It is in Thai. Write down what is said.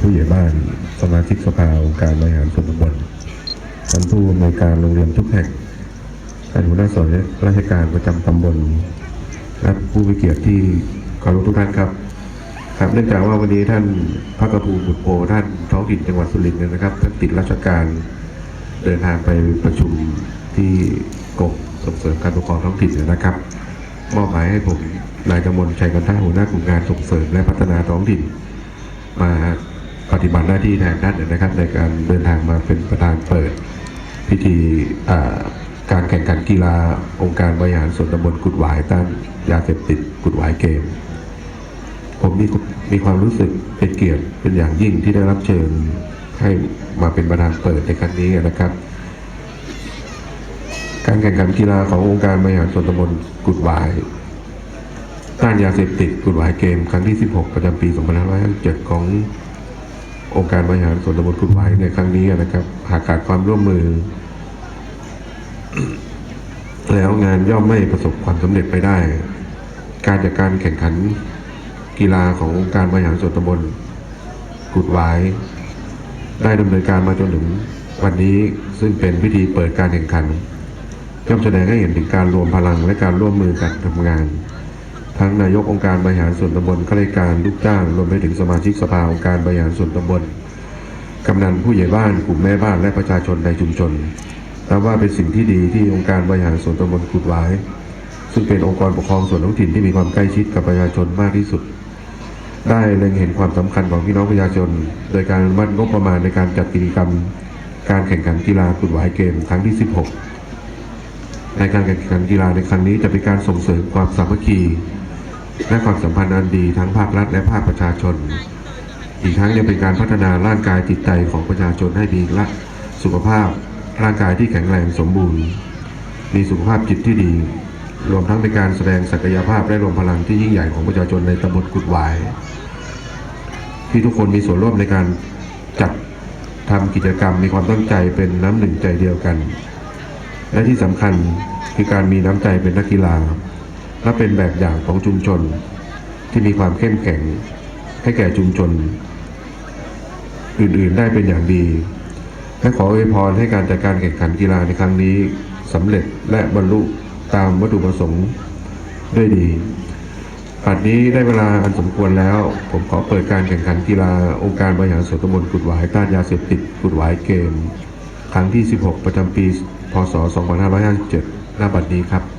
ผู้ใหญ่บ้าน สมาชิกสภาองค์การบริหารส่วนตำบลท่านผู้อำนวยการโรงเรียนทุกแห่งท่านหัวหน้าส่วนราชการประจำตำบลและผู้มีเกียรติที่เคารพทุกท่านครับครับเนื่องจากว่าวันนี้ท่านพระกระพูบุตรโพท่านท้องถิ่นจังหวัดสุรินทร์เนี่ยนะครับท่านติดราชการเดินทางไปประชุมที่กรมส่งเสริมการปกครองท้องถิ่นนยนะครับมอบหมายให้ผมนายกมลชัยกันท่าหัวหน้ากลุ่มงานส่งเสริมและพัฒนาท้องถิ่นมา ปฏิบัติหน้าที่แทนท่านนะครับ ในการเดินทางมาเป็นประธานเปิด พิธีการแข่งขันกีฬาองค์การบริหารส่วนตำบลกุดหวายต้านยาเสพติดกุดหวายเกม ผมมีมีความรู้สึกเป็นเกียรติเป็นอย่างยิ่งที่ได้รับเชิญให้มาเป็นประธานเปิดในครั้งนี้นะครับ การแข่งขันกีฬาขององค์การบริหารส่วนตำบลกุดหวายต้านยาเสพติดกุดหวายเกม ครั้งที่ 16 ประจำปี 2557 ของ องค์การบริหารส่วนตำบลกุดหวายในครั้งนี้นะครับ หากขาดความร่วมมือ แล้วงานย่อมไม่ประสบความสำเร็จไปได้ การจัดการแข่งขันกีฬาขององค์การบริหารส่วนตำบลกุดหวายได้ดำเนินการมาจนถึงวันนี้ซึ่งเป็นพิธีเปิดการแข่งขันย่อมแสดงให้เห็นถึงการรวมพลังและการร่วมมือกันทำงาน ทั้งนายกองค์การบริหารส่วนตำบลข้าราชการลูกจ้างรวมไปถึงสมาชิกสภาองค์การบริหารส่วนตำบลกำนันผู้ใหญ่บ้านกลุ่มแม่บ้านและประชาชนในชุมชนนับว่าเป็นสิ่งที่ดีที่องค์การบริหารส่วนตำบลกุดหวายซึ่งเป็นองค์กรปกครองส่วนท้องถิ่นที่มีความใกล้ชิดกับประชาชนมากที่สุด ได้เล็งเห็นความสำคัญของพี่น้องประชาชน โดยการมัดงบประมาณในการจัดกิจกรรม การแข่งขันกีฬากุดหวายเกมครั้งที่ 16 ในการแข่งขันกีฬาในครั้งนี้จะเป็นการส่งเสริมความสามัคคี และความสัมพันธ์อันดีทั้งภาครัฐและภาคประชาชน อีกทั้งยังเป็นการพัฒนาร่างกายจิตใจของประชาชนให้มีละสุขภาพร่างกายที่แข็งแรงสมบูรณ์ มีสุขภาพจิตที่ดี รวมทั้งเป็นการแสดงศักยภาพและรวมพลังที่ยิ่งใหญ่ของประชาชนในตำบลกุดหวาย ที่ทุกคนมีส่วนร่วมในการจัดทำกิจกรรมมีความตั้งใจเป็นน้ำหนึ่งใจเดียวกัน และที่สำคัญคือการมีน้ำใจเป็นนักกีฬา และเป็นแบบอย่างของชุมชนที่มีความเข้มแข็งให้แก่ชุมชน อื่นๆได้เป็นอย่างดีและขออวยพรให้การจัดการแข่งขันกีฬาในครั้งนี้สำเร็จและบรรลุตามวัตถุประสงค์ด้วยดีปัจนี้ได้เวลาอันสมควรแล้ว ผมขอเปิดการแข่งขันกีฬาองค์การบริหารส่วนตำบลกุดหวายต้านยาเสพติดกุดหวายเกม ครั้งที่ 16 ประจำปี พศ 2557หน้าบัดนี้ครับ